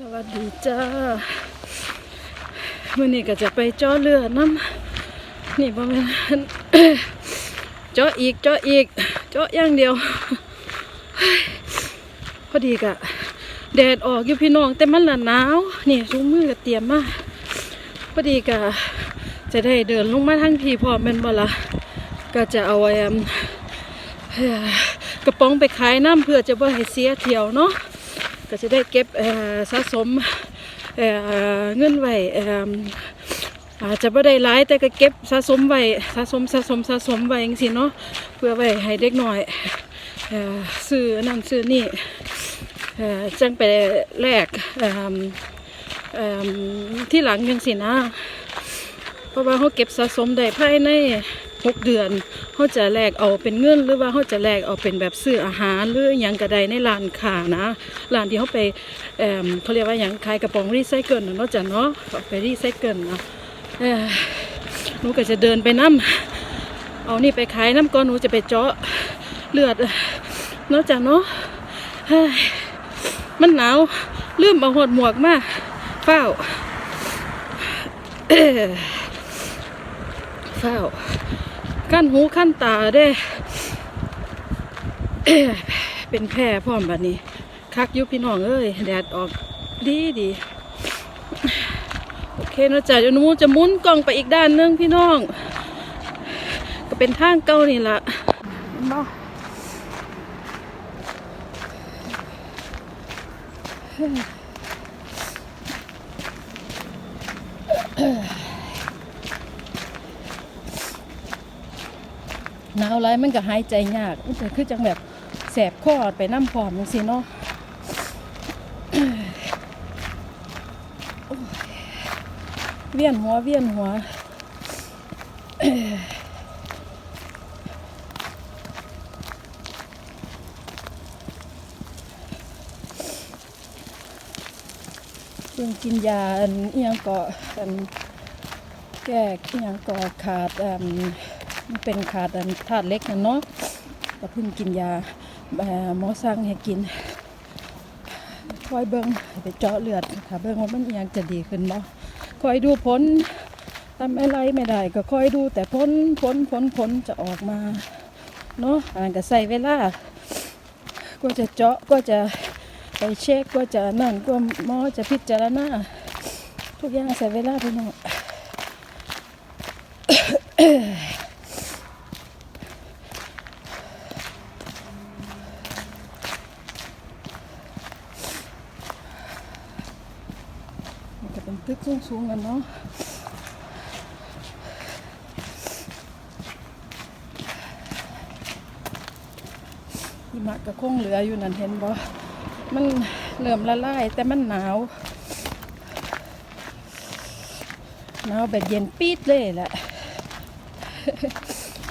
สวัสดีจ้ามื่อนี้ก็จะไปเจาะเลือดน้ำนี่ประมาณเจาะอีกเจาะอีกเจาะอย่างเดียว พอดีกะแดดออกอยู่พี่น้องแต่มันละหนาวนี่ถุงมือก็เตรียมมาพอดีกะจะได้เดินลงมาทั้งพี่พร้อมแม่นบ่ละก็จะเอาไอ้กระป๋องไปขายน้ำเพื่อจะบ่ให้เสียเที่ยวเนาะ ก็จะได้เก็บสะสมเอ่อเงินไว้อาจจะไม่ได้หลายแต่ก็เก็บสะสมไว้สะสมสะสมสะสมไว้จังซี่เนาะเพื่อไว้ให้เด็กหน้อยเอ่อซื้อนั่นซื้อนี่จังไปแลกที่หลังจังซี่นะ เพราะว่าเขาเก็บสะสมได้ภายใน หกเดือนเขาจะแลกเอาเป็นเงินหรือว่าเขาจะแลกเอาเป็นแบบซื้ออาหารหรืออย่างกระไดในร้านค้านะร้านที่เขาไปเอ่อเขาเรียกว่าอย่างขายกระป๋องรีไซเคิลนะเนาะจ้ะเนาะเอาไปรีไซเคิลนะเออหนูก็จะเดินไปน้ำเอานี่ไปขายน้ำก่อนหนูจะไปเจาะเลือดเนาะจ้ะเนาะมันหนาวลืมเอาหดหมวกมาเฝ้าเฝ้า ขั้นหูขั้นตาได้เป็นแพร่พร้อมแบบนี้ คักยุพี่น้องเอ้ยแดดออกดีดีโอเคนะจ๊ะเดี๋ยวนูจะมุนกล้องไปอีกด้านนึงพี่น้อง ก็เป็นทางเก่านี่ละเนาะ หนาวไรมันก็หายใจยากมันก็คือจังแบบแสบคอไปน้ำพร้อมจังสิเนาะเวียนหัวเวียนหัวเพิ่งกินยาอันอิหยังก็อันแก้อิหยังก็ขาดอัน มันเป็นขาดธาตุเล็กนั่นเนาะก็เพิ่งกินยาหมอสั่งให้กินคอยเบิ่งไปเจาะเลือดค่ะเบิ่งว่ามันยังจะดีขึ้นบ่คอยดูผลทำอะไรไม่ได้ก็คอยดูแต่ผลผลผลผลจะออกมาเนาะอ่านก็ใส่เวลาก็จะเจาะก็จะไปเช็คก็จะนั่นก็หมอจะพิจารณาทุกอย่างใส่เวลาพี่น้องมัน เป็นตึกสูงๆกันเนาะหิมะก็คงเหลืออยู่นั่นเห็นบ่มันเริ่อมละลายแต่มันหนาวหนาวแบบเย็นปี๊ดเลยแหละ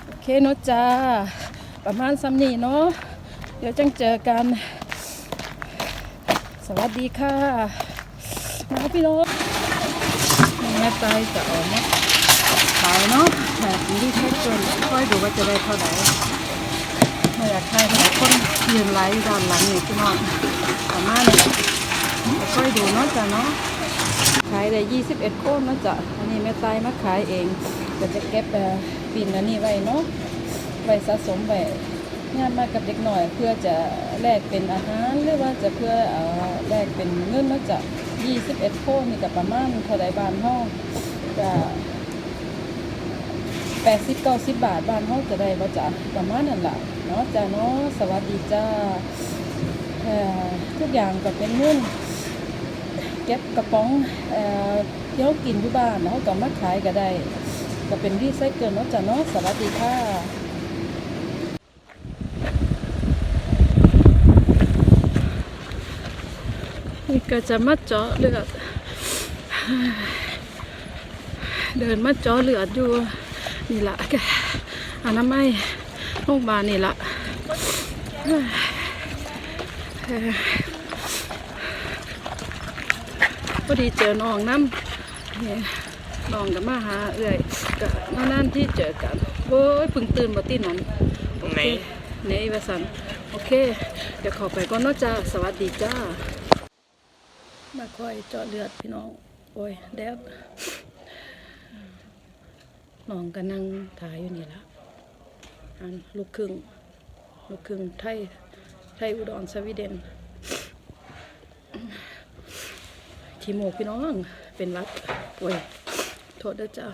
โอเคเนาะจ้า ประมาณซ้ำนี้เนาะเดี๋ยวจังเจอกัน สวัสดีค่ะ มาพี่น้องแม่ใจจะออกมาขายเนาะแบบนี้ที่แค่เกินค่อยดูว่าจะได้เท่าไหร่ไม่อยากให้หลายคนยืนไลฟ์ด้านหลังนี่พี่น้องสามารถเลยค่อยดูเนาะจ้ะเนาะขายได้21โคนเนะจ้ะอันนี้แม่ตายมาขายเองก็จะเก็บปินอันนี้ไว้เนาะไว้สะสมไว้งานมากับเด็กหน่อยเพื่อจะแลกเป็นอาหารหรือว่าจะเพื่ออแลกเป็นเงินเนาะจ้ะ21โคนนี่ก็ประมาณเท่าใดบานห้องจะแปดสิบเก้าสิบบาทบ้านเขาจะได้บ่จ้ะประมาณนั้นแหละเนาะจ้าเนาะสวัสดีจ้าทุกอย่างก็เป็นเงินเก็บกระป๋องเอ่อที่เขากินที่บ้านเขาะก็มาขายก็ได้ ก็เป็นรีไซเคิลเนาะจ้าเนาะสวัสดีค่ะ นี่ก็จะมาเจาะเลือด เดินมาเจาะเลือดอยู่นี่ละแกอนามัยโรงพยาบาลนี่ละเอ่อพอดีเจอน้องน้ำนี่น้องกับมาหาเอื่อยกับมานานที่เจอกันโอ้ยเพึ่งตื่นมาตีนั้นตรงไหนในวาสันโอเค เดี๋ยวขอไปก่อนเนาะจ้าสวัสดีจ้า มาคอยเจาะเลือดพี่น้อง โอ้ยแดดน้องก็นั่งถ่ายอยู่นี่ละอันลูกครึ่งลูกครึ่งไทย ไทยอุดรสวีเดนขีโมกพี่น้องเป็นรัดป่วยโทษเด้อจ้า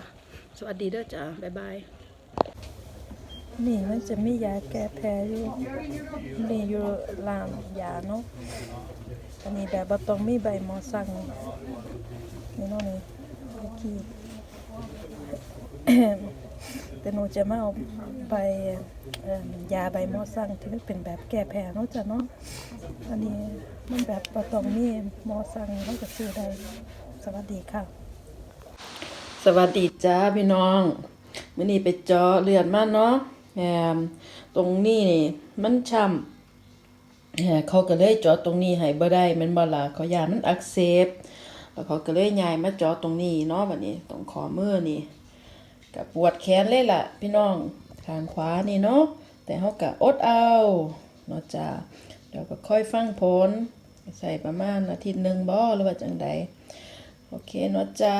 สวัสดีเด้อจ้า บ๊ายบาย นี่มันจะไมียาแก้แพ้อยู่นี่อยู่ร้านยาเนาะอันนี้แบบบต้องมีใบหมอสั่งนี่เนาะนี่เมื่อกี้แต่หนูจะมาเอาใบยาใบหมอสั่งที่มันเป็นแบบแก้แพ้เนาะจ้ะเนาะอันนี้มันแบบบต้องมีหมอสั่งเราก็ซื้อได้สวัสดีค่ะ สวัสดีจ้าพี่น้องมื้อนี้ไปจาะเลือดมาเนาะ แหมตรงนี้นี่มันช้ำเขาก็เลยเจาะตรงนี้ให้บ่ได้มันบ่ล่ะเขายามันอักเสบแล้วเขาก็เลยย้ายมาเจาะตรงนี้เนาะบัดนี้ตรงข้อมือนี่ก็ปวดแขนเลยล่ะ พี่น้องข้างขวานี่เนาะแต่เฮาก็อดเอาเนาะจ้าเดี๋ยวก็ค่อยฟังผลใส่ประมาณอาทิตย์หนึ่งบ่หรือว่าจังใดโอเคเนาะจ้า